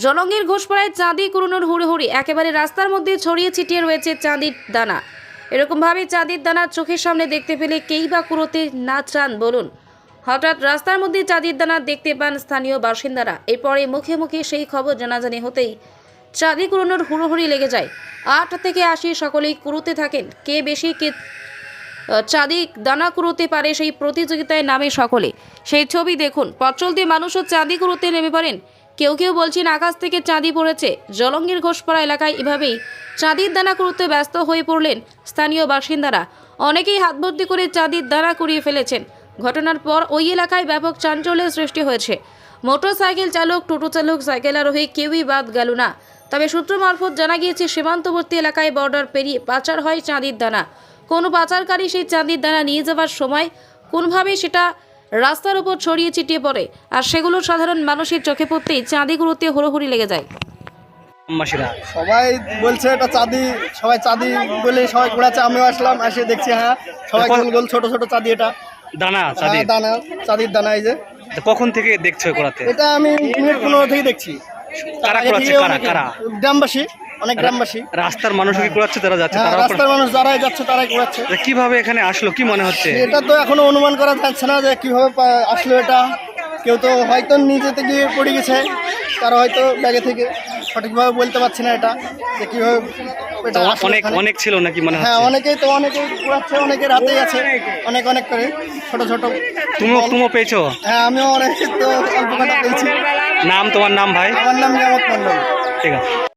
জলঙ্গির ঘোষপাড়ায় চাঁদি কুড়োনোর হুড়োহুড়ি। একেবারে রাস্তার মধ্যে ছড়িয়ে ছিটিয়ে রয়েছে চাঁদির দানা। এরকমভাবে চাঁদির দানা চোখের সামনে দেখতে পেলে কেই বা কুড়োতে না চান বলুন। হঠাৎ রাস্তার মধ্যে চাঁদির দানা দেখতে পান স্থানীয় বাসিন্দারা। এরপরে মুখে মুখে সেই খবর জানাজানি হতেই চাঁদি কুড়োনোর হুড়োহুড়ি লেগে যায়। আট থেকে আশি সকলেই কুড়োতে থাকেন। কে বেশি, কে চাঁদি দানা কুড়োতে পারে সেই প্রতিযোগিতায় নামে সকলে। সেই ছবি দেখুন। পথ চলতি মানুষও চাঁদি কুড়োতে নেমে পড়েন। কেউ কেউ বলছেন আকাশ থেকে চাঁদি পড়েছে। জলঙ্গির ঘোষপাড়া এলাকায় এভাবেই চাঁদির দানা করতে ব্যস্ত হয়ে পড়লেন স্থানীয় বাসিন্দারা। অনেকেই হাত ভর্তি করে চাঁদির দানা কুড়িয়ে ফেলেছেন। ঘটনার পর ওই এলাকায় ব্যাপক চাঞ্চল্যের সৃষ্টি হয়েছে। মোটর সাইকেল চালক, টোটো চালক, সাইকেল আরোহী কেউই বাদ গেল না। তবে সূত্র মারফত জানা গিয়েছে, সীমান্তবর্তী এলাকায় বর্ডার পেরিয়ে পাচার হয় চাঁদির দানা। কোনো পাচারকারী সেই চাঁদির দানা নিয়ে যাওয়ার সময় কোনোভাবেই সেটা রাস্তার উপর ছড়িয়ে ছিটিয়ে পড়ে আর সেগুলো সাধারণ মানুষের চোখে পড়তেই চাঁদি চাঁদিগুলোতে হুড়োহুড়ি লেগে যায়। সবাই বলছে এটা চাঁদি সবাই চাঁদি বলে সবাই ঘোরাচ্ছে। আমিও আসলাম এসে দেখছি হ্যাঁ সবাই কখন- গোল গোল ছোট ছোট চাঁদি এটা। দানা হ্যাঁ, দানা চাঁদির দানা এই যে। তা কখন থেকে দেখছ করাতে এটা আমি মিনিট পনেরো থেকে দেখছি। কারা আগে করাচ্ছে? থেকে কারা? অনেকে- কারা? গ্রামবাসী। অনেক গ্রামবাসী। রাস্তার মানুষ কি করাচ্ছে তারা যাচ্ছে হ্যাঁ তারা রাস্তার মানুষ যারাই যাচ্ছে তারাই ঘোরাচ্ছে। কীভাবে এখানে আসলো? কি মনে হচ্ছে? এটা তো এখনও অনুমান করা যাচ্ছে না যে কীভাবে আসলো এটা। কেউ তো হয়তো নিজেতে গিয়ে পড়ে গেছে তারা হয়তো ব্যাগে থেকে সঠিকভাবে বলতে পারছি না এটা যে কীভাবে এটা অনেক অনেক ছিল নাকি মনে হ্যাঁ অনেকেই তো অনেকেই ঘোরাচ্ছে অনেকের হাতেই আছে অনেক অনেক করে ছোট ছোট। তুমিও তুমিও পেয়েছ? হ্যাঁ আমিও অনেক তো অল্প কটা পেয়েছি। নাম তোমার নাম ভাই? আমার নাম জামত মন্ডল ঠিক আছে।